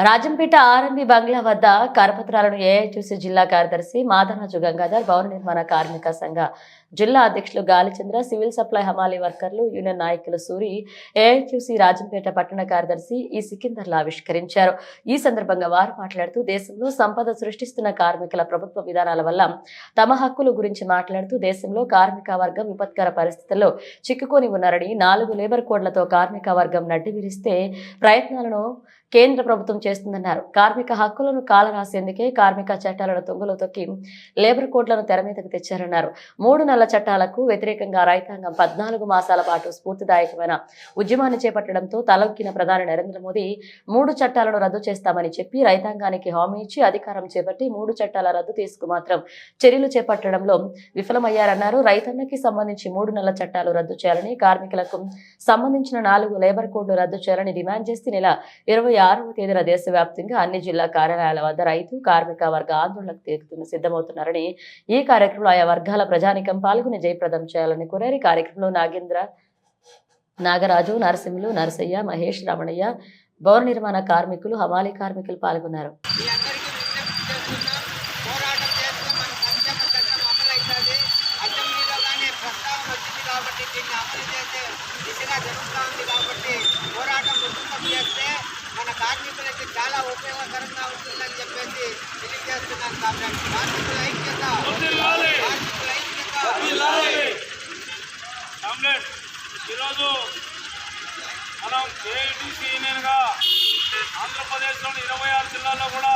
Rajampet RMB బంగ్లా వద్ద కరపత్రాలను AITC జిల్లా కార్యదర్శి మాధరాజు గంగాధర్ భవన నిర్మాణ కార్మిక సంఘ జిల్లా అధ్యక్షులు గాలిచంద్ర సివిల్ సప్లై హమాలీ వర్కర్లు యూనియన్ నాయకులు సూరి ఏఐటీసీ రాజంపేట పట్టణ కార్యదర్శి ఈ సికిందర్లు ఆవిష్కరించారు. ఈ సందర్భంగా వారు మాట్లాడుతూ దేశంలో సంపద సృష్టిస్తున్న కార్మికుల ప్రభుత్వ విధానాల వల్ల తమ హక్కుల గురించి మాట్లాడుతూ దేశంలో కార్మిక వర్గం విపత్కర పరిస్థితుల్లో చిక్కుకొని ఉన్నారని నాలుగు లేబర్ కోడ్లతో కార్మిక వర్గం నడ్డి విరిస్తే ప్రయత్నాలను కేంద్ర ప్రభుత్వం చేస్తుందన్నారు. కార్మిక హక్కులను కాలరాసేందుకే కార్మిక చట్టాలను తొంగలో తొక్కి లేబర్ కోడ్లను తెర మీదకు తెచ్చారన్నారు. మూడు నెలల చట్టాలకు వ్యతిరేకంగా రైతాంగం పద్నాలుగు మాసాల పాటు స్ఫూర్తిదాయకమైన ఉద్యమాన్ని చేపట్టడంతో తలొక్కిన ప్రధాని నరేంద్ర మోదీ మూడు చట్టాలను రద్దు చేస్తామని చెప్పి రైతాంగానికి హామీ ఇచ్చి అధికారం చేపట్టి మూడు చట్టాల రద్దు తీసుకు మాత్రం చర్యలు చేపట్టడంలో విఫలమయ్యారన్నారు. రైతన్నకి సంబంధించి మూడు నెలల చట్టాలు రద్దు చేయాలని కార్మికులకు సంబంధించిన నాలుగు లేబర్ కోడ్లు రద్దు చేయాలని డిమాండ్ చేస్తే నెల ఇరవై ఆరవ తేదీన దేశవ్యాప్తంగా అన్ని జిల్లా కార్యాలయాల వద్ద రైతు కార్మిక వర్గ ఆందోళనకు తీరుతున్న సిద్ధమవుతున్నారని ఈ కార్యక్రమంలో ఆయా వర్గాల ప్రజానికం పాల్గొని జయప్రదం చేయాలని కోరారు. ఈ కార్యక్రమంలో నాగేంద్ర నాగరాజు నరసింహులు నరసయ్య మహేష్ రమణయ్య భవన నిర్మాణ కార్మికులు హమాలి కార్మికులు పాల్గొన్నారు. కాబట్టి దీన్ని అమలు చేసే దిశగా జరుగుతూ ఉంది కాబట్టి పోరాటం ఉధృతం చేస్తే మన కార్మికులకి చాలా ఉపయోగకరంగా ఉంటుందని చెప్పేసి తెలియజేస్తున్నాను కాబట్టి కార్మికుల ఐక్యత. కార్మికుల ఐక్యత. ఈరోజు మనం ఏఐటీసీ యూనియన్గా ఆంధ్రప్రదేశ్లోని ఇరవై ఆరు జిల్లాల్లో కూడా